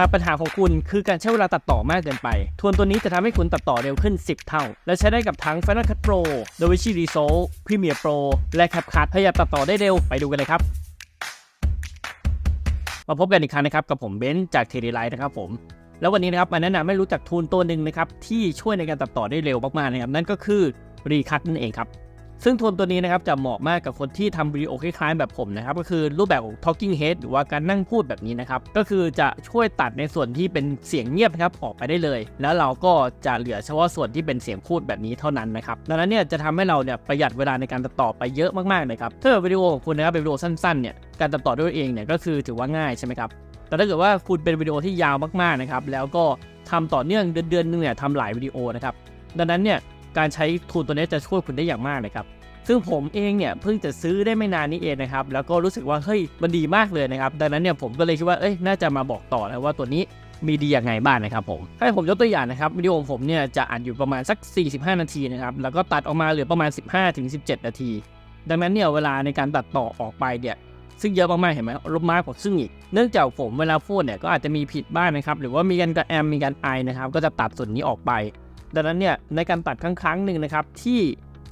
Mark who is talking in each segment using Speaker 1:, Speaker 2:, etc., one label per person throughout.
Speaker 1: หากปัญหาของคุณคือการใช้เวลาตัดต่อมากเกินไป ทวนตัวนี้จะทำให้คุณตัดต่อเร็วขึ้น 10 เท่า และใช้ได้กับทั้ง Final Cut Pro DaVinci Resolve Premiere Pro และ CapCut ถ้าอยากตัดต่อได้เร็วไปดูกันเลยครับมาพบกันอีกครั้งนะครับกับผมเบนซ์จาก t e d y Light นะครับผมแล้ววันนี้นะครับมาแนะนำให้รู้จักทูลตัวหนึ่งนะครับที่ช่วยในการตัดต่อได้เร็วมากๆนะครับนั่นก็คือ Recut นั่นเองครับ ซึ่งโทนตัวนี้นะครับจะเหมาะมากกับคนที่ทำวิดีโอคล้ายๆแบบผมนะครับก็คือรูปแบบของ talking head หรือว่าการนั่งพูดแบบนี้นะครับก็คือจะช่วยตัดในส่วนที่เป็นเสียงเงียบนะครับออกไปได้เลย แล้วเราก็จะเหลือเฉพาะส่วนที่เป็นเสียงพูดแบบนี้เท่านั้นนะครับดังนั้นเนี่ยจะทำให้เราเนี่ยประหยัดเวลาในการตัดต่อไปเยอะมากๆเลยครับถ้าวิดีโอของคุณนะครับเป็นวิดีโอสั้นๆเนี่ยการตัดต่อด้วยเองเนี่ยก็คือถือว่าง่ายใช่ไหมครับแต่ถ้าเกิดว่าคุณเป็นวิดีโอที่ยาวมากๆนะครับแล้วก็ทำต่อเนื่องเดือนๆนึงเนี่ยทำหลายวิดีโอนะครับดังนั้นเนี่ย การใช้ทูลตัวนี้จะช่วยคุณได้อย่างมากเลยครับซึ่งผมเองเนี่ยเพิ่งจะซื้อได้ไม่นานนี้เองนะครับแล้วก็รู้สึกว่าเฮ้ยมันดีมากเลยนะครับดังนั้นเนี่ยผมก็เลยคิดว่าเอ้ยน่าจะมาบอกต่อนะว่าตัวนี้มีดีอยังไงบ้างนะครับผมให้ผมยกตัวอย่างนะครับวิดีโอของผมเนี่ยจะอัดอยู่ประมาณสัก 45 นาทีนะครับแล้วก็ตัดออกมาเหลือประมาณ 15-17 นาที ดังนั้นเนี่ยเวลาในการตัดต่อออกไปเนี่ยซึ่งเยอะมากๆเห็นไหมลบมากกว่าซึ่งอีก เนื่องจากผมเวลาพูดเนี่ยก็อาจจะมีผิดบ้างนะครับ หรือว่ามีการกระแอมมีการไอนะครับ ก็จะตัดส่วนนี้ออกไป ดังนั้นเนี่ยในการตัดครั้งหนึ่งนะครับที่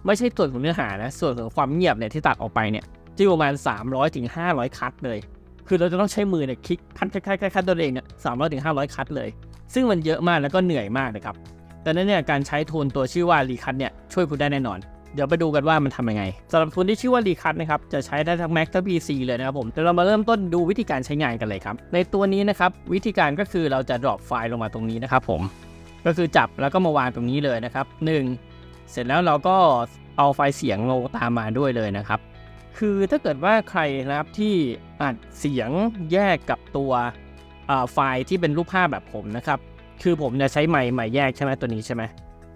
Speaker 1: ไม่ใช่ส่วนของเนื้อหานะส่วนของความเงียบเนี่ยที่ตัดออกไปเนี่ยจะประมาณ 300ถึงคัดเลย คือเราจะต้องใช้มือเนี่ยคลิกคัดคัดคัดคัดตัวเองเนี่ย300ถึง500คัดเลย ซึ่งมันเยอะมากแล้วก็เหนื่อยมากนะครับดังนั้นเนี่ยการใช้ทูลตัวชื่อว่ารีคั t เนี่ยช่วยคุณได้แน่นอนเดี๋ยวไปดูกันว่ามันทำยังไงสำหรับทูลที่ชื่อว่ารีคั t นะครับจะใช้ได้ทั้ง Mac ทั้ง PC เลยนะครับผมเดี๋ยวเรามาเริ่มต้นดูวิธีการใช้งานกันเลยครับ ในตัวนี้นะครับวิธีการก็คือเราจะ drop ไฟล์ลงมาตรงนี้นะครับผม ก็คือจับแล้วก็มาวางตรงนี้เลยนะครับ 1 เสร็จแล้วเราก็เอาไฟล์เสียงลงตามมาด้วยเลยนะครับ คือถ้าเกิดว่าใครนะครับที่อัดเสียงแยกกับตัวไฟล์ที่เป็นรูปภาพแบบผมนะครับ คือผมจะใช้ไมค์ไมค์แยกใช่ไหมตัวนี้ใช่ไหม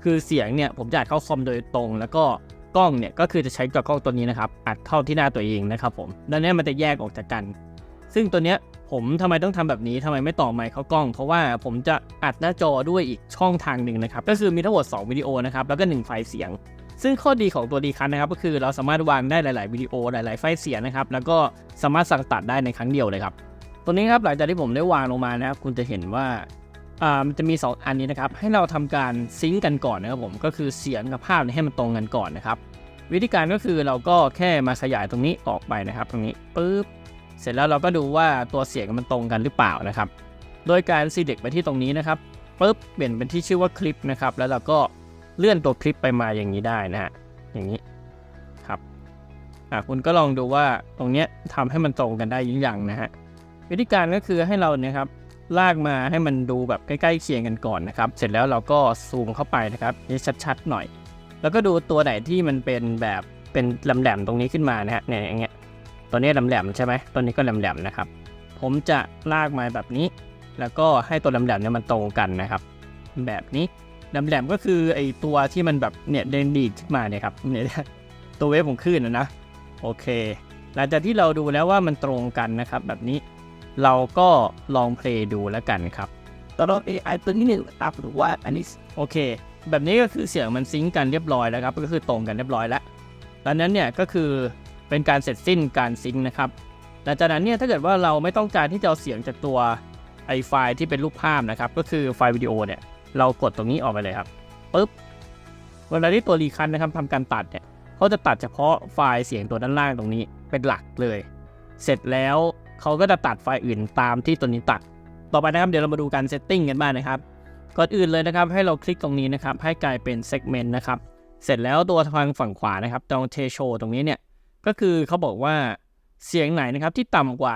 Speaker 1: คือเสียงเนี่ยผมจะอัดเข้าคอมโดยตรง แล้วก็กล้องเนี่ยก็คือจะใช้กับกล้องตัวนี้นะครับอัดเข้าที่หน้าตัวเองนะครับผมดังนั้นมันจะแยกออกจากกัน ซึ่งตัวเนี้ย ผมทำไมต้องทำแบบนี้ทำไมไม่ต่อไมค์เข้ากล้อง เพราะว่าผมจะอัดหน้าจอด้วยอีกช่องทางหนึ่งนะครับ ก็คือมีทั้งหมด2วิดีโอนะครับ แล้วก็ 1 ไฟล์เสียง ซึ่งข้อดีของตัวดีคันนะครับ ก็คือเราสามารถวางได้หลาย ๆ วิดีโอหลาย ๆ ไฟล์เสียงนะครับ แล้วก็สามารถสั่งตัดได้ในครั้งเดียวเลยครับ ตัวนี้ครับหลังจากที่ผมได้วางลงมานะครับ คุณจะเห็นว่าอ่ามันจะมี 2 อันนี้นะครับ ให้เราทำการซิงก์กันก่อนนะครับผม ก็คือเสียงกับภาพให้มันตรงกันก่อนนะครับ วิธีการก็คือเราก็แค่มาขยายตรงนี้ออกไปนะครับ ตรงนี้ปึ๊บ เสร็จแล้วเราก็ดูว่าตัวเสียงมันตรงกันหรือเปล่านะครับ โดยการ select ไปที่ตรงนี้นะครับปุ๊บเปลี่ยนเป็นที่ชื่อว่าคลิปนะครับ แล้วเราก็เลื่อนตัวคลิปไปมาอย่างนี้ได้นะฮะอย่างนี้ครับอะคุณก็ลองดูว่าตรงเนี้ยทำให้มันตรงกันได้ยิ่งยังนะฮะวิธีการก็คือให้เราเนี่ยครับลากมาให้มันดูแบบใกล้ๆเคียงกันก่อนนะครับ เสร็จแล้วเราก็ซูมเข้าไปนะครับให้ชัดๆหน่อย แล้วก็ดูตัวไหนที่มันเป็นแบบเป็นแหลมๆตรงนี้ขึ้นมานะฮะเนี่ยอย่างเงี้ย ตัวนี้แหลมๆใช่ไหมตัวนี้ก็แหลมๆนะครับ ผมจะลากมาแบบนี้ แล้วก็ให้ตัวแหลมๆเนี่ยมันตรงกันนะครับ แบบนี้แหลมๆก็คือไอตัวที่มันแบบเนี่ยเดนดีดขึ้นมาเนี่ยครับเนี่ยตัวเวฟของคลื่นนะนะโอเค หลังจากที่เราดูแล้วว่ามันตรงกันนะครับ แบบนี้เราก็ลองเพลย์ดูแล้วกันครับ
Speaker 2: ตอนนี้ไอ้ตัวนี้เนี่ยอัพหรือว่าอันนี้
Speaker 1: โอเค แบบนี้ก็คือเสียงมันซิงก์กันเรียบร้อยแล้วครับ ก็คือตรงกันเรียบร้อยแล้วดังนั้นเนี่ยก็คือ เป็นการเสร็จสิ้นการซิงก์นะครับหลังจากนั้นเนี่ยถ้าเกิดว่าเราไม่ต้องการที่จะเอาเสียงจากตัวไอไฟล์ที่เป็นรูปภาพนะครับ ก็คือไฟล์วิดีโอเนี่ยเรากดตรงนี้ออกไปเลยครับปุ๊บเวลาที่ตัวรีคันนะครับทำการตัดเนี่ยเขาจะตัดเฉพาะไฟล์เสียงตัวด้านล่างตรงนี้เป็นหลักเลย เสร็จแล้วเขาก็จะตัดไฟล์อื่นตามที่ตัวนี้ตัด ต่อไปนะครับเดี๋ยวเรามาดูการเซตติ้งกันบ้างนะครับก่อนอื่นเลยนะครับให้เราคลิกตรงนี้นะครับให้กลายเป็น segment นะครับเสร็จแล้วตัวทางฝั่งขวานะครับตรง t h r e s h o l d ตรงนี้เนี่ย ก็คือเขาบอกว่าเสียงไหนนะครับที่ต่ำกว่า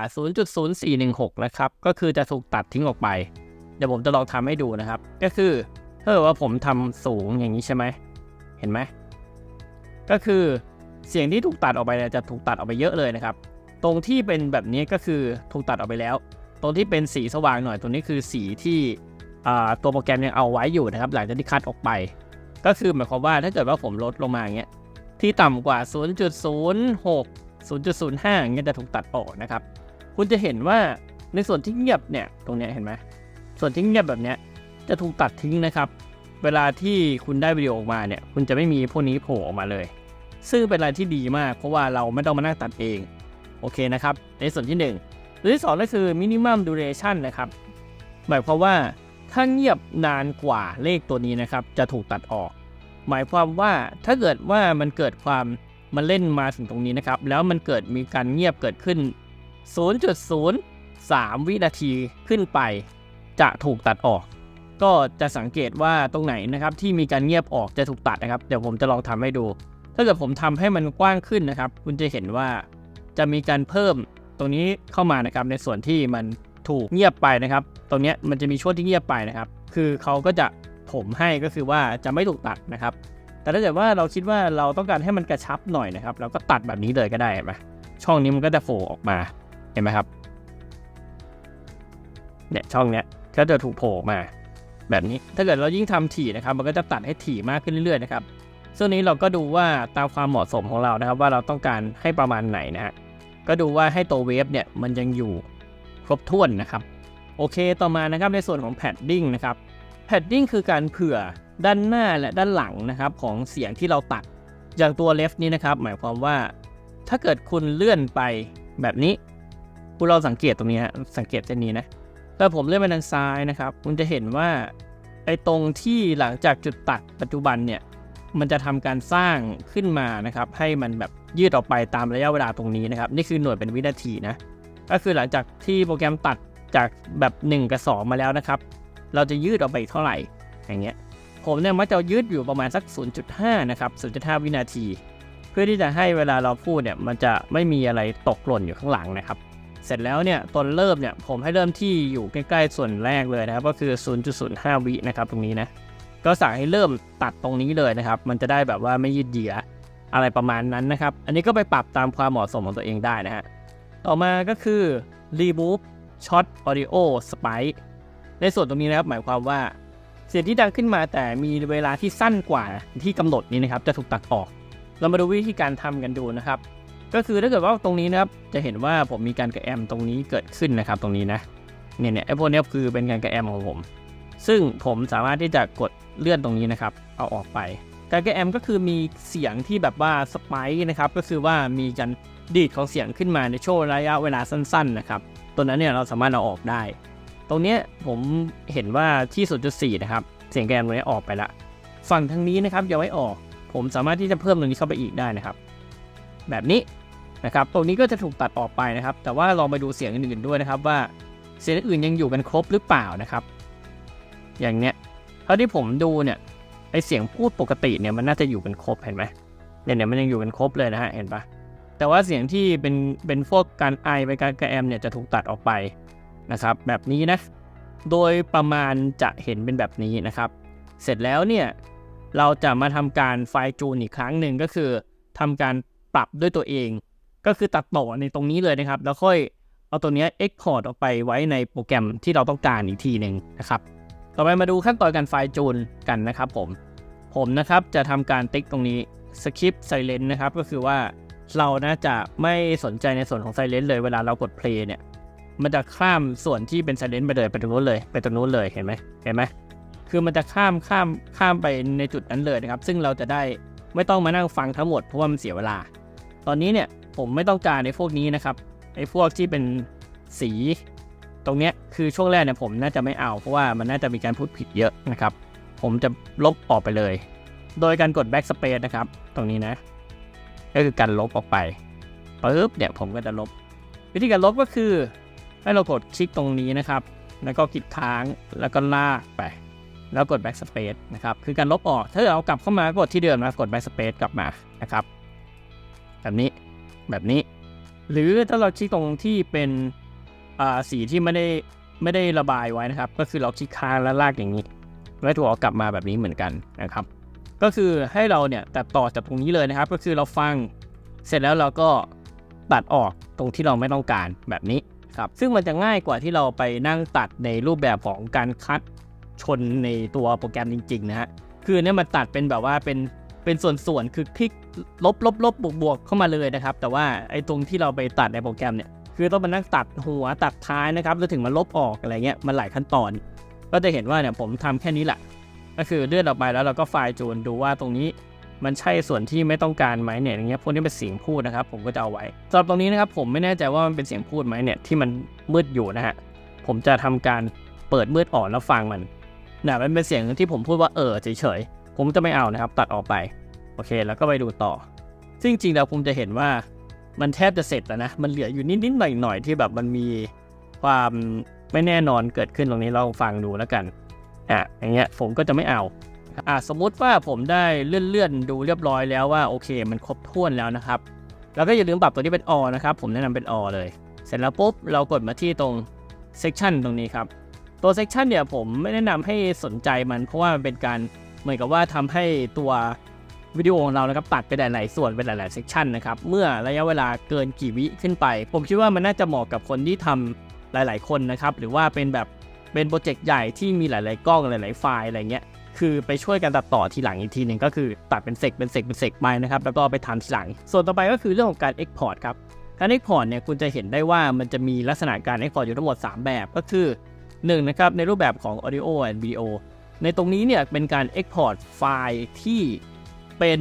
Speaker 1: 0.0416 นะครับ ก็คือจะถูกตัดทิ้งออกไป เดี๋ยวผมจะลองทำให้ดูนะครับ ก็คือถ้าเกิดว่าผมทำสูงอย่างนี้ใช่ไหม เห็นไหม ก็คือเสียงที่ถูกตัดออกไปเนี่ยจะถูกตัดออกไปเยอะเลยนะครับ ตรงที่เป็นแบบนี้ก็คือถูกตัดออกไปแล้ว ตรงที่เป็นสีสว่างหน่อย ตรงนี้คือสีที่ตัวโปรแกรมยังเอาไว้อยู่นะครับ หลังจากที่คัดออกไป ก็คือหมายความว่าถ้าเกิดว่าผมลดลงมาอย่างเงี้ย ที่ต่ำกว่า 0.06 0.05อย่างเงี้ยจะถูกตัดออกนะครับ คุณจะเห็นว่าในส่วนที่เงียบเนี่ยตรงเนี้ยเห็นไหมส่วนที่เงียบแบบเนี้ยจะถูกตัดทิ้งนะครับ เวลาที่คุณได้วิดีโอออกมาเนี่ย คุณจะไม่มีพวกนี้โผล่ออกมาเลย ซึ่งเป็นอะไรที่ดีมาก เพราะว่าเราไม่ต้องมานั่งตัดเอง โอเคนะครับ ในส่วนที่1ส่วนที่2ก็คือ minimum duration นะครับ หมายความว่าถ้าเงียบนานกว่าเลขตัวนี้นะครับ จะถูกตัดออก หมายความว่าถ้าเกิดว่ามันเกิดความมันเล่นมาถึงตรงนี้นะครับ แล้วมันเกิดมีการเงียบเกิดขึ้น 0.03 วินาทีขึ้นไป จะถูกตัดออก ก็จะสังเกตว่าตรงไหนนะครับที่มีการเงียบออกจะถูกตัดนะครับ เดี๋ยวผมจะลองทำให้ดู ถ้าเกิดผมทำให้มันกว้างขึ้นนะครับ คุณจะเห็นว่าจะมีการเพิ่มตรงนี้เข้ามานะครับในส่วนที่มันถูกเงียบไปนะครับ ตรงนี้มันจะมีช่วงที่เงียบไปนะครับ คือเขาก็จะ ถมให้ก็คือว่าจะไม่ถูกตัดนะครับ แต่ถ้าเกิดว่าเราคิดว่าเราต้องการให้มันกระชับหน่อยนะครับ เราก็ตัดแบบนี้เลยก็ได้เห็นไหมช่องนี้มันก็จะโผล่ออกมาเห็นไหมครับเนี่ยช่องเนี้ยก็จะถูกโผล่ออกมา แบบนี้ถ้าเกิดเรายิ่งทำถี่นะครับ มันก็จะตัดให้ถี่มากขึ้นเรื่อยๆนะครับซึ่งนี้เราก็ดูว่าตามความเหมาะสมของเรานะครับ ว่าเราต้องการให้ประมาณไหนนะฮะก็ดูว่าให้ตัวเวฟเนี่ยมันยังอยู่ครบถ้วนนะครับ โอเคต่อมานะครับในส่วนของแพดดิ้งนะครับ แพดดิ้งคือการเผื่อด้านหน้าและด้านหลังนะครับของเสียงที่เราตัด อย่างตัวเลฟนี้นะครับ หมายความว่า ถ้าเกิดคุณเลื่อนไปแบบนี้ คุณเราสังเกตตรงนี้ฮะสังเกตเส้นนี้นะถ้าผมเลื่อนไปทางซ้ายนะครับ คุณจะเห็นว่าไอ้ตรงที่หลังจากจุดตัดปัจจุบันเนี่ยมันจะทำการสร้างขึ้นมานะครับให้มันแบบยืดออกไปตามระยะเวลาตรงนี้นะครับ นี่คือหน่วยเป็นวินาทีนะก็คือหลังจากที่โปรแกรมตัดจากแบบ 1 กับ 2 มาแล้วนะครับ เราจะยืดออกไปอีกเท่าไหร่ อย่างเงี้ย ผมเนี่ยมักจะยืดอยู่ประมาณสัก 0.5 นะครับ 0.5 วินาที เพื่อที่จะให้เวลาเราพูดเนี่ยมันจะไม่มีอะไรตกหล่นอยู่ข้างหลังนะครับ เสร็จแล้วเนี่ยตอนเริ่มเนี่ยผมให้เริ่มที่อยู่ใกล้ๆส่วนแรกเลยนะครับก็คือ 0.05 วินะครับตรงนี้นะ ก็สั่งให้เริ่มตัดตรงนี้เลยนะครับ มันจะได้แบบว่าไม่ยืดเยื้ออะไรประมาณนั้นนะครับ อันนี้ก็ไปปรับตามความเหมาะสมของตัวเองได้นะฮะ ต่อมาก็คือ remove short audio spike ในส่วนตรงนี้นะครับหมายความว่าเสียงที่ดังขึ้นมาแต่มีเวลาที่สั้นกว่าที่กำหนดนี้นะครับจะถูกตัดออก เรามาดูวิธีการทำกันดูนะครับ ก็คือถ้าเกิดว่าตรงนี้นะครับจะเห็นว่าผมมีการกระแอมตรงนี้เกิดขึ้นนะครับตรงนี้นะเนี่ยเนี่ยไอ้พวกเนี้ยคือเป็นการกระแอมของผม ซึ่งผมสามารถที่จะกดเลื่อนตรงนี้นะครับเอาออกไป การกระแอมก็คือมีเสียงที่แบบว่าสปค์นะครับก็คือว่ามีการดีดของเสียงขึ้นมาในช่วงระยะเวลาสั้น ๆ นะครับตัวนั้นเนี่ยเราสามารถเอาออกได้ ตรงเนี้ยผมเห็นว่าที่ 0.4 นะครับ เสียงแกรมตรงนี้ออกไปละ ฝั่งทางนี้นะครับยังไม่ออก ผมสามารถที่จะเพิ่มตรงนี้เข้าไปอีกได้นะครับ แบบนี้นะครับ ตรงนี้ก็จะถูกตัดออกไปนะครับ แต่ว่าลองไปดูเสียงอื่นๆด้วยนะครับ ว่าเสียงอื่นยังอยู่กันครบหรือเปล่านะครับ อย่างเนี้ยเท่าที่ผมดูเนี่ยไอเสียงพูดปกติเนี่ยมันน่าจะอยู่กันครบเห็นไหมเนี่ยเนี่ยมันยังอยู่กันครบเลยนะฮะเห็นปะแต่ว่าเสียงที่เป็นเป็นพวกการไอไปการกระแอมเนี่ยจะถูกตัดออกไป นะครับ แบบนี้นะ โดยประมาณจะเห็นเป็นแบบนี้นะครับ เสร็จแล้วเนี่ยเราจะมาทำการไฟจูนอีกครั้งหนึ่งก็คือทำการปรับด้วยตัวเอง ก็คือตัดต่อในตรงนี้เลยนะครับ แล้วค่อยเอาตัวเนี้ย Export ออกไปไว้ในโปรแกรมที่เราต้องการอีกทีหนึ่งนะครับ ต่อไปมาดูขั้นตอนการไฟจูนกันนะครับผม ผมนะครับจะทำการติ๊กตรงนี้ skip silent นะครับ ก็คือว่าเรานะจะไม่สนใจในส่วนของ silent เลยเวลาเรากด play เนี่ย มันจะข้ามส่วนที่เป็น silent ไปเลยไปตรงนู้นเลยไปตรงนู้นเลยเห็นไหมเห็นไหมคือมันจะข้ามข้ามข้ามไปในจุดนั้นเลยนะครับ ซึ่งเราจะได้ไม่ต้องมานั่งฟังทั้งหมดเพราะว่ามันเสียเวลา ตอนนี้เนี่ยผมไม่ต้องการในพวกนี้นะครับไอ้พวกที่เป็นสี ตรงเนี้ยคือช่วงแรกเนี่ยผมน่าจะไม่เอา เพราะว่ามันน่าจะมีการพูดผิดเยอะนะครับ ผมจะลบออกไปเลย โดยการกด backspace นะครับ ตรงนี้นะ ก็คือการลบออกไปปึ๊บเนี่ยผมก็จะลบ วิธีการลบก็คือ ให้เรากดคลิกตรงนี้นะครับ แล้วก็คลิกค้างแล้วก็ลากไป แล้วกด backspace นะครับ คือการลบออก ถ้าเรากลับเข้ามากดที่เดิมนะกด backspace กลับมานะครับ แบบนี้แบบนี้ หรือถ้าเราคลิกตรงที่เป็นอ่าสีที่ไม่ได้ไม่ได้ระบายไว้นะครับ ก็คือเราคลิกค้างแล้วลากอย่างนี้แล้วถูกเอากลับมาแบบนี้เหมือนกันนะครับ ก็คือให้เราเนี่ยตัดต่อจากตรงนี้เลยนะครับ ก็คือเราฟังเสร็จแล้วเราก็ตัดออกตรงที่เราไม่ต้องการแบบนี้ ครับซึ่งมันจะง่ายกว่าที่เราไปนั่งตัดในรูปแบบของการคัดชนในตัวโปรแกรมจริงๆนะฮะคือเนี่ยมันตัดเป็นแบบว่าเป็นเป็นส่วนๆคือคลิกลบลบลบบวกบวกเข้ามาเลยนะครับ แต่ว่าไอ้ตรงที่เราไปตัดในโปรแกรมเนี่ยคือต้องมานั่งตัดหัวตัดท้ายนะครับแล้วถึงมาลบออกอะไรเงี้ยมันหลายขั้นตอน ก็จะเห็นว่าเนี่ยผมทำแค่นี้แหละก็คือเลื่อนออกไปแล้วเราก็ไฟล์จูนดูว่าตรงนี้ มันใช่ส่วนที่ไม่ต้องการไหมเนี่ยอย่างเงี้ยพวกนี้เป็นเสียงพูดนะครับ ผมก็จะเอาไว้สำหรับตรงนี้นะครับผมไม่แน่ใจว่ามันเป็นเสียงพูดไหมเนี่ยที่มันมืดอยู่นะฮะผมจะทำการเปิดมืดอ่อนแล้วฟังมันนะมันเป็นเสียงที่ผมพูดว่าเออเฉยๆผมจะไม่เอานะครับ ตัดออกไปโอเค แล้วก็ไปดูต่อ ซึ่งจริงๆแล้วผมจะเห็นว่ามันแทบจะเสร็จแล้วนะมันเหลืออยู่นิดๆหน่อยๆที่แบบมันมีความไม่แน่นอนเกิดขึ้นตรงนี้เราฟังดูแล้วกันอะอย่างเงี้ยผมก็จะไม่เอา อะสมมุติว่าผมได้เลื่อนๆดูเรียบร้อยแล้วว่าโอเค มันครบถ้วนแล้วนะครับ แล้วก็อย่าลืมปรับตัวนี้เป็น all นะครับ ผมแนะนำเป็น all เลย เสร็จแล้วปุ๊บเรากดมาที่ตรง section ตรงนี้ครับ ตัว section เนี่ยผมไม่แนะนำให้สนใจมัน เพราะว่ามันเป็นการเหมือนกับว่าทำให้ตัววิดีโอของเรานะครับตัดไปหลาย ๆ ส่วนเป็นหลายๆ section นะครับเมื่อระยะเวลาเกินกี่วิขึ้นไป ผมคิดว่ามันน่าจะเหมาะกับคนที่ทำหลาย ๆ คนนะครับ หรือว่าเป็นแบบเป็นโปรเจกต์ใหญ่ที่มีหลาย ๆ กล้องหลาย ๆ ไฟล์อะไรเงี้ย คือไปช่วยกันตัดต่อทีหลังอีกทีหนึ่งก็คือตัดเป็นเซกเป็นเซกเป็นเซกไปนะครับแล้วก็ไปทำทีหลัง ส่วนต่อไปก็คือเรื่องของการ Export ครับการ Export เนี่ยคุณจะเห็นได้ว่ามันจะมีลักษณะการ Export อยู่ทั้งหมด 3 แบบก็คือ1นะครับในรูปแบบของ Audio and Video ในตรงนี้เนี่ยเป็นการ Export ไฟล์ที่เป็น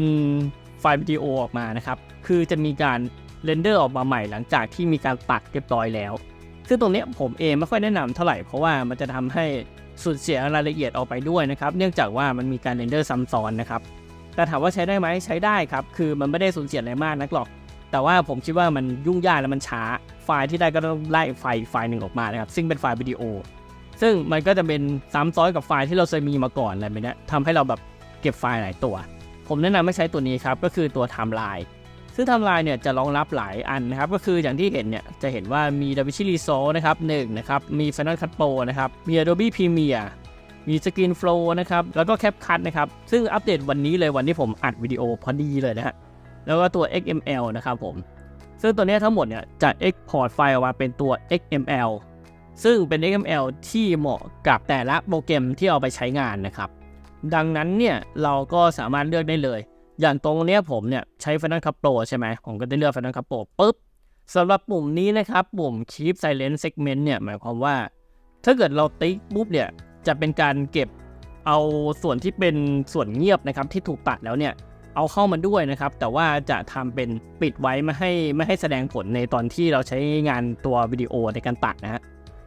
Speaker 1: ไฟล์วิดีโอออกมานะครับ คือจะมีการเรนเดอร์ออกมาใหม่หลังจากที่มีการตัดเรียบร้อยแล้ว ซึ่งตรงนี้ผมเองไม่ค่อยแนะนำเท่าไหร่เพราะว่ามันจะทำให้สูญเสียรายละเอียดออกไปด้วยนะครับ เนื่องจากว่ามันมีการเรนเดอร์ซ้ำซ้อนนะครับ แต่ถามว่าใช้ได้ไหมใช้ได้ครับ คือมันไม่ได้สูญเสียอะไรมากนักหรอก แต่ว่าผมคิดว่ามันยุ่งยากและมันช้า ไฟล์ที่ได้ก็ต้องไล่ไฟล์ไฟล์หนึ่งออกมานะครับ ซึ่งเป็นไฟล์วิดีโอ ซึ่งมันก็จะเป็นซ้ำซ้อนกับไฟล์ที่เราเคยมีมาก่อนอะไรแบบนี้ทำให้เราแบบเก็บไฟล์หลายตัว ผมแนะนำให้ใช้ตัวนี้ครับ ก็คือตัวไทม์ไลน์ ซึ่งทม์ไลน์เนี่ยจะรองรับหลายอันนะครับ ก็คืออย่างที่เห็นเนี่ยจะเห็นว่ามี DaVinci Resolve นะครับหนึ่งนะครับ มี Final Cut Pro นะครับ มี Adobe Premiere มี Screen Flow นะครับ แล้วก็ CapCut นะครับ ซึ่งอัปเดตวันนี้เลยวันที่ผมอัดวิดีโอพอดีเลยนะฮะ แล้วก็ตัว XML นะครับผม ซึ่งตัวนี้ทั้งหมดเนี่ยจะ Export ไฟล์ออกมาเป็นตัว XML ซึ่งเป็น XML ที่เหมาะกับแต่ละโปรแกรมที่เอาไปใช้งานนะครับ ดังนั้นเนี่ยเราก็สามารถเลือกได้เลย อย่างตรงเนี้ยผมเนี่ยใช้ Final Cut Pro ใช่ไหมผมก็จะเลือก Final Cut Pro ปุ๊บสำหรับปุ่มนี้นะครับปุ่ม Keep Silent Segment เนี่ยหมายความว่า ถ้าเกิดเราติ๊กปุ๊บเนี่ยจะเป็นการเก็บเอาส่วนที่เป็นส่วนเงียบนะครับที่ถูกตัดแล้วเนี่ยเอาเข้ามาด้วยนะครับ แต่ว่าจะทำเป็นปิดไว้ไม่ให้ไม่ให้แสดงผลในตอนที่เราใช้งานตัววิดีโอในการตัดนะฮะ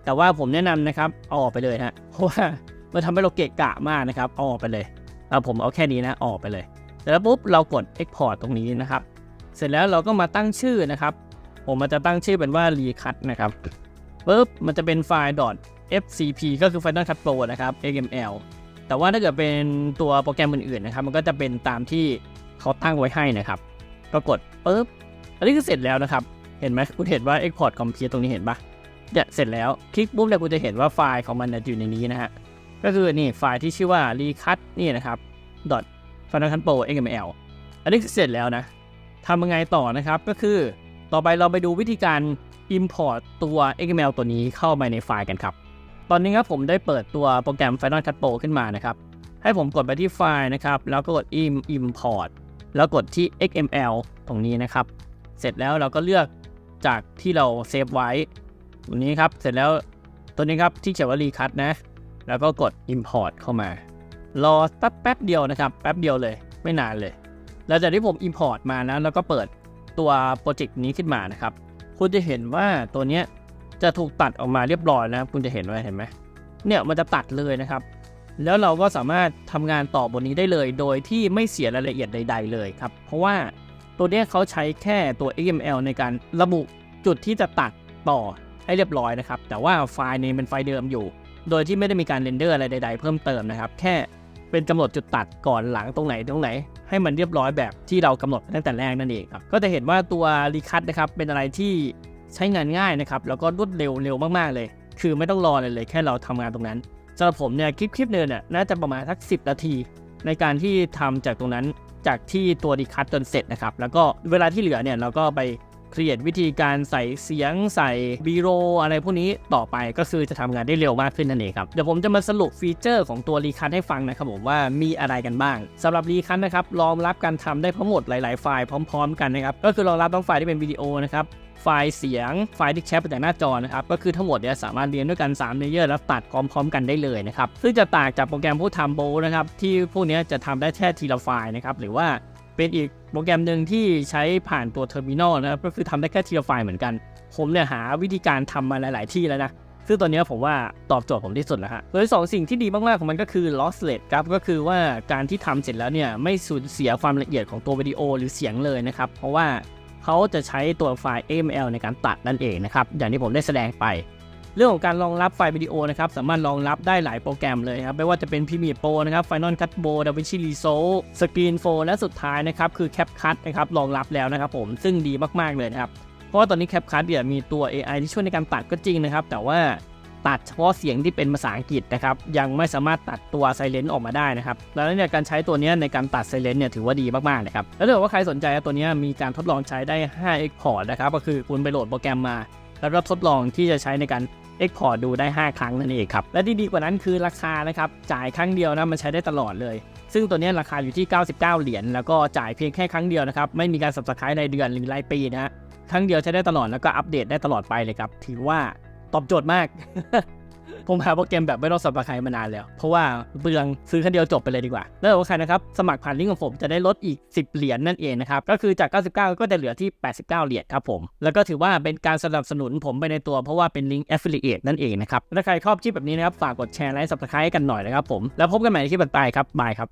Speaker 1: แต่ว่าผมแนะนำนะครับเอาออกไปเลยฮะเพราะว่ามันทำให้เราเกะกะมากนะครับเอาออกไปเลยเอาผมเอาแค่นี้นะออกไปเลย แล้วปุ๊บเรากด Export ตรงนี้นะครับ เสร็จแล้วเราก็มาตั้งชื่อนะครับ ผมมันจะตั้งชื่อเป็นว่า recut นะครับปุ๊บมันจะเป็นไฟล์ .fcp ก็คือ Final Cut Pro นะครับ xml แต่ว่าถ้าเกิดเป็นตัวโปรแกรมอื่นๆนะครับ มันก็จะเป็นตามที่เขาตั้งไว้ให้นะครับก็กดปุ๊บอันนี้คือเสร็จแล้วนะครับ เห็นไหมคุณเห็นว่า Export Complete ตรงนี้เห็นปะเนี่ยเสร็จแล้วคลิกปุ๊บเนี่ยคุณจะเห็นว่าไฟล์ของมันอยู่ในนี้นะฮะก็คือนี่ไฟล์ที่ชื่อว่า recut นี่นะครับ Final Cut Pro XML อันนี้เสร็จแล้วนะทำยังไงต่อนะครับก็คือต่อไปเราไปดูวิธีการ Import ตัว XML ตัวนี้เข้าไปในไฟล์กันครับ ตอนนี้ครับผมได้เปิดตัวโปรแกรม Final Cut Pro ขึ้นมานะครับ ให้ผมกดไปที่ไฟล์นะครับ แล้วก็กด im import แล้วกดที่ XML ตรงนี้นะครับ เสร็จแล้วเราก็เลือกจากที่เราเซฟไว้ตรงนี้ครับ เสร็จแล้วตัวนี้ครับที่เขียนว่า recut นะ แล้วก็กด import เข้ามา รอแป๊บแป๊บเดียวนะครับ แป๊บเดียวเลย ไม่นานเลยหลังจากที่ผม Import มานะ แล้วก็เปิดตัวโปรเจกต์นี้ขึ้นมานะครับ คุณจะเห็นว่าตัวเนี้ยจะถูกตัดออกมาเรียบร้อยนะคุณจะเห็นไว้เห็นไหมเนี่ยมันจะตัดเลยนะครับ แล้วเราก็สามารถทำงานต่อบนนี้ได้เลย โดยที่ไม่เสียรายละเอียดใด ๆ เลยครับ เพราะว่าตัวเนี้ยเขาใช้แค่ตัว XML ในการระบุจุดที่จะตัดต่อให้เรียบร้อยนะครับ แต่ว่าไฟล์นี้เป็นไฟล์เดิมอยู่ โดยที่ไม่ได้มีการเรนเดอร์อะไรใด ๆ เพิ่มเติมนะครับ แค่ เป็นกำหนดจุดตัดก่อนหลังตรงไหนตรงไหน ให้มันเรียบร้อยแบบที่เรากำหนดตั้งแต่แรกนั่นเองครับก็จะเห็นว่าตัวรีคัตนะครับเป็นอะไรที่ใช้งานง่ายนะครับแล้วก็รวดเร็วเร็วมากๆเลย คือไม่ต้องรอเลยเลย แค่เราทำงานตรงนั้นสำหรับผมเนี่ยคลิปคลิปเนึงเนี่ยน่าจะประมาณสัก 10 นาที ในการที่ทำจากตรงนั้นจากที่ตัวรีคัตจนเสร็จนะครับแล้วก็เวลาที่เหลือเนี่ยเราก็ไป ครีเอทวิธีการใส่เสียงใส่บีโรอะไรพวกนี้ต่อไปก็คือจะทำงานได้เร็วมากขึ้นนั่นเองครับ เดี๋ยวผมจะมาสรุปฟีเจอร์ของตัวรีคัทให้ฟังนะครับผมว่ามีอะไรกันบ้างสำหรับรีคัทนะครับรองรับการทำได้ทั้งหมดหลาย ๆ ไฟล์พร้อม ๆ กันนะครับก็คือรองรับทั้งไฟล์ที่เป็นวิดีโอนะครับไฟล์เสียงไฟล์ที่แคปมาจากหน้าจอนะครับก็คือทั้งหมดเนี่ยสามารถเรียนด้วยกัน3เลเยอร์แล้วตัดพร้อมๆกันได้เลยนะครับซึ่งจะต่างจากโปรแกรมพวกทำโบนะครับที่พวกนี้จะทำได้แค่ทีละไฟล์นะครับหรือว่า เป็นอีกโปรแกรมหนึ่งที่ใช้ผ่านตัวเทอร์มินอลนะครับก็คือทำได้แค่ทีละไฟล์เหมือนกัน ผมเนี่ยหาวิธีการทำมาหลาย ๆ ที่แล้วนะ ซึ่งตัวนี้ผมว่าตอบโจทย์ผมที่สุดแล้วฮะโดยสองสิ่งที่ดีมาก ๆ ของมันก็คือ lossless ครับก็คือว่าการที่ทำเสร็จแล้วเนี่ยไม่สูญเสียความละเอียดของตัววิดีโอหรือเสียงเลยนะครับเพราะว่าเขาจะใช้ตัวไฟล์ AML ในการตัดนั่นเองนะครับอย่างที่ผมได้แสดงไป เรื่องของการรองรับไฟล์วิดีโอนะครับสามารถรองรับได้หลายโปรแกรมเลยครับไม่ว่าจะเป็น Premiere Pro นะครับ Final Cut Pro DaVinci Resolve Screen 4และสุดท้ายนะครับคือ CapCut นะครับรองรับแล้วนะครับผมซึ่งดีมากๆเลยนะครับเพราะว่าตอนนี้ CapCut เนี่ยมีตัว AI ที่ช่วยในการตัดก็จริงนะครับ แต่ว่าตัดเฉพาะเสียงที่เป็นภาษาอังกฤษนะครับยังไม่สามารถตัดตัว Silent ออกมาได้นะครับดังนั้นเนี่ยการใช้ตัวนี้ในการตัด Silent เนี่ยถือว่าดีมากๆนะครับแล้วถ้าเกิดว่าใครสนใจตัวนี้มีการทดลองใช้ได้5 Export นะครับก็คือคุณไปโหลดโปรแกรมมา แล้วก็ทดลองที่จะใช้ในการ Export ดูได้ 5 ครั้งนั่นเองครับ และที่ดีกว่านั้นคือราคานะครับจ่ายครั้งเดียวนะมันใช้ได้ตลอดเลย ซึ่งตัวนี้ราคาอยู่ที่ 99 เหรียญแล้วก็จ่ายเพียงแค่ครั้งเดียวนะครับไม่มีการสับสกายในเดือนหรือรายปีนะครั้งเดียวใช้ได้ตลอดแล้วก็อัปเดตได้ตลอดไปเลยครับถือว่าตอบโจทย์มาก ผมหาโปรแกรมแบบไม่ต้องสมัครใครมานานแล้ว เพราะว่าเบืองซื้อคันเดียวจบไปเลยดีกว่า แล้วถ้าใครนะครับ สมัครผ่านลิงก์ของผมจะได้ลดอีก 10 เหรียญนั่นเองนะครับ ก็คือจาก 99 ก็จะเหลือที่ 89 เหรียญครับผม แล้วก็ถือว่าเป็นการสนับสนุนผมไปในตัวเพราะว่าเป็นลิงก์ affiliate นั่นเองนะครับ ถ้าใครชอบคลิปแบบนี้นะครับ ฝากกดแชร์ไลค์สัครใครกันหน่อยนะครับผม แล้วพบกันใหม่ในคลิปต่อไปครับบายครับ